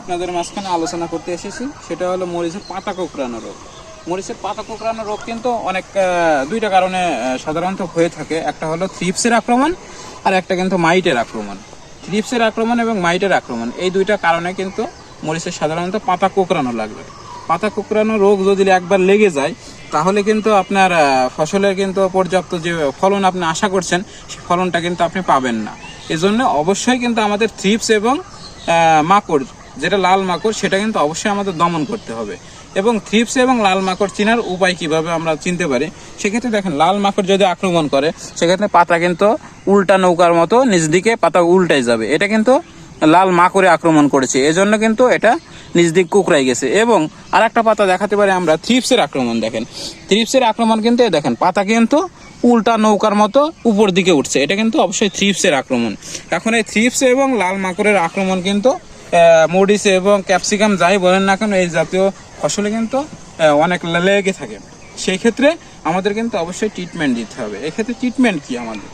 আপনাদের মাঝখানে আলোচনা করতে এসেছি। সেটা হলো মরিচের পাতা কোঁকড়ানো রোগ। মরিচের পাতা কোঁকড়ানো রোগ কিন্তু অনেক দুইটা কারণে সাধারণত হয়ে থাকে। একটা হলো থ্রিপসের আক্রমণ আর একটা কিন্তু মাইটের আক্রমণ। থ্রিপসের আক্রমণ এবং মাইটের আক্রমণ, এই দুইটা কারণে কিন্তু মরিচের সাধারণত পাতা কোঁকড়ানো লাগবে। পাতা কোঁকড়ানো রোগ যদি একবার লেগে যায়, তাহলে কিন্তু আপনার ফসলের কিন্তু পর্যাপ্ত যে ফলন আপনি আশা করছেন সেই ফলনটা কিন্তু আপনি পাবেন না। এজন্য অবশ্যই কিন্তু আমাদের থ্রিপস এবং মাকড় যেটা লাল মাকড়, সেটা কিন্তু অবশ্যই আমাদের দমন করতে হবে। এবং থ্রিপস এবং লাল মাকড় চিনার উপায় কীভাবে আমরা চিনতে পারি, সেক্ষেত্রে দেখেন, লাল মাকড় যদি আক্রমণ করে, সেক্ষেত্রে পাতা কিন্তু উল্টা নৌকার মতো নিজ দিকে পাতা উল্টাই যাবে। এটা কিন্তু লাল মাকড়ে আক্রমণ করেছে। এজন্য কিন্তু এটা নিজ দিক কুকরাই গেছে। এবং আর একটা পাতা দেখাতে পারি আমরা থ্রিপসের আক্রমণ দেখেন। থ্রিপসের আক্রমণ কিন্তু দেখেন, পাতা কিন্তু উল্টা নৌকার মতো উপর দিকে উঠছে। এটা কিন্তু অবশ্যই থ্রিপসের আক্রমণ। এখন এই থ্রিপস এবং লাল মাকড়ের আক্রমণ কিন্তু মরিচ এবং ক্যাপসিকাম যাই বলেন না কেন, এই জাতীয় ফসলে কিন্তু অনেক লেগে থাকে। সেই ক্ষেত্রে আমাদের কিন্তু অবশ্যই ট্রিটমেন্ট দিতে হবে। এক্ষেত্রে ট্রিটমেন্ট কি আমাদের?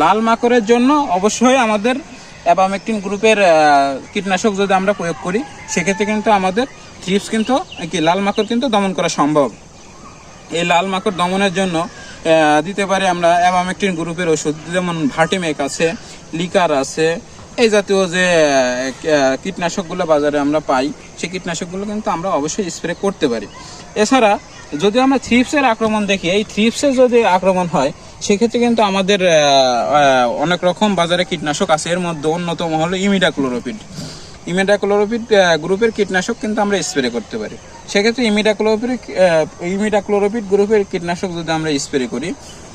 লাল মাকড়ের জন্য অবশ্যই আমাদের অ্যাবামেকটিন গ্রুপের কীটনাশক যদি আমরা প্রয়োগ করি, সেক্ষেত্রে কিন্তু আমাদের থ্রিপস কিন্তু, কি লাল মাকড় কিন্তু দমন করা সম্ভব। এই লাল মাকড় দমনের জন্য দিতে পারি আমরা অ্যাবামেকটিন গ্রুপের ওষুধ, যেমন ভার্টিমেক আছে লিকার আছে এই জাতীয় যে কীটনাশকগুলো বাজারে আমরা পাই, সেই কীটনাশকগুলো কিন্তু আমরা অবশ্যই স্প্রে করতে পারি। এছাড়া যদি আমরা থ্রিপসের আক্রমণ দেখি, এই থ্রিপসের যদি আক্রমণ হয়, সেক্ষেত্রে কিন্তু আমাদের অনেক রকম বাজারে কীটনাশক আছে। এর মধ্যে অন্যতম হলো ইমিডাক্লোরোপিড ইমিডাক্লোরোপিড গ্রুপের কীটনাশক কিন্তু আমরা স্প্রে করতে পারি। সেক্ষেত্রে ইমিডাক্লোরোপিড ইমিডাক্লোরোপিড গ্রুপের কীটনাশক যদি আমরা স্প্রে করি,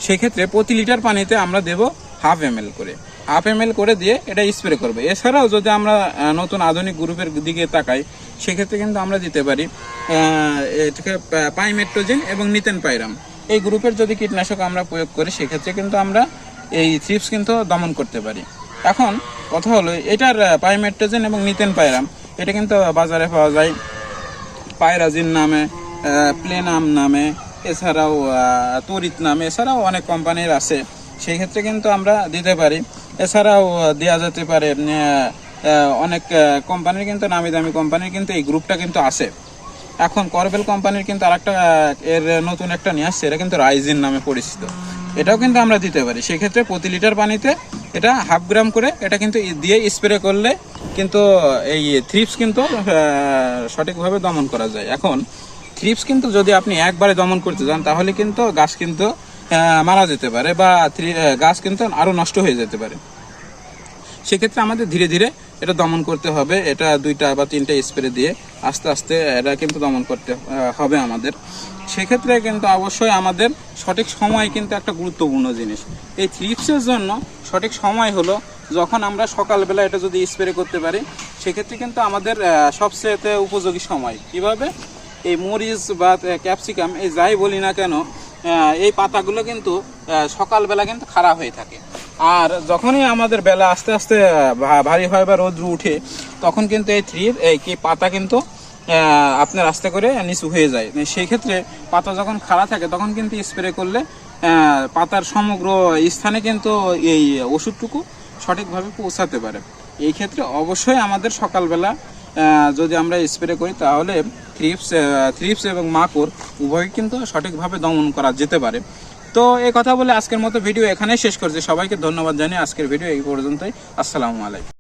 সেক্ষেত্রে প্রতি লিটার পানিতে আমরা দেব হাফ এম করে। হাফ এম করে দিয়ে এটা স্প্রে করবে। এছাড়াও যদি আমরা নতুন আধুনিক গ্রুপের দিকে তাকাই, সেক্ষেত্রে কিন্তু আমরা দিতে পারি এটাকে পাইমেট্রোজেন এবং নিতেন পাইরাম এই গ্রুপের যদি কীটনাশক আমরা প্রয়োগ করি, সেক্ষেত্রে কিন্তু আমরা এই থ্রিপস কিন্তু দমন করতে পারি। এখন কথা হলো, এটার পাইমেট্রোজেন এবং নিতেন পাইরাম এটা কিন্তু বাজারে পাওয়া যায় পায়রাজিন নামে প্লেনাম নামে, এছাড়াও তরিত নামে, এছাড়াও অনেক কোম্পানির আছে। সেই ক্ষেত্রে কিন্তু আমরা দিতে পারি এছাড়াও দেওয়া যেতে পারে অনেক কোম্পানির কিন্তু নামি দামি কোম্পানির কিন্তু এই গ্রুপটা কিন্তু আছে। এখন করবেল কোম্পানির কিন্তু আরেকটা এর নতুন একটা নিয়ে আসছে, এটা কিন্তু রাইজিন নামে পরিচিত। এটাও কিন্তু আমরা দিতে পারি। সেক্ষেত্রে প্রতি লিটার পানিতে এটা হাফ গ্রাম করে এটা কিন্তু দিয়ে স্প্রে করলে কিন্তু এই থ্রিপস কিন্তু সঠিকভাবে দমন করা যায়। এখন থ্রিপস কিন্তু যদি আপনি একবারে দমন করতে যান, তাহলে কিন্তু গাছ কিন্তু মারা যেতে পারে বা গাছ কিন্তু আরও নষ্ট হয়ে যেতে পারে। সেক্ষেত্রে আমাদের ধীরে ধীরে এটা দমন করতে হবে। এটা দুইটা বা তিনটা স্প্রে দিয়ে আস্তে আস্তে এটা কিন্তু দমন করতে হবে আমাদের। সেক্ষেত্রে কিন্তু অবশ্যই আমাদের সঠিক সময় কিন্তু একটা গুরুত্বপূর্ণ জিনিস। এই থ্রিপসের জন্য সঠিক সময় হলো যখন আমরা সকালবেলা এটা যদি স্প্রে করতে পারি, সেক্ষেত্রে কিন্তু আমাদের সবচেয়ে উপযোগী সময়। কীভাবে? এই মরিচ বা ক্যাপসিকাম, এই যাই বলি না কেন এই পাতাগুলো কিন্তু সকালবেলা কিন্তু খারাপ হয়ে থাকে। আর যখনই আমাদের বেলা আস্তে আস্তে ভারী হয় বা রোদ্র উঠে, তখন কিন্তু এই থ্রি, এই কি পাতা কিন্তু আপনার আস্তে করে নিচু হয়ে যায়। সেই ক্ষেত্রে পাতা যখন খাড়া থাকে, তখন কিন্তু স্প্রে করলে পাতার সমগ্র স্থানে কিন্তু এই ওষুধটুকু সঠিকভাবে পৌঁছাতে পারে। এই ক্ষেত্রে অবশ্যই আমাদের সকালবেলা যদি আমরা স্প্রে করি, তাহলে থ্রিপস থ্রিপস এবং মাকুর উভয় কিন্তু সঠিকভাবে দমন করা যেতে পারে। তো এই কথা বলে আজকের মতো ভিডিও এখানেই শেষ করছি। সবাইকে ধন্যবাদ জানিয়ে আজকের ভিডিও এই পর্যন্তই। আসসালামু আলাইকুম।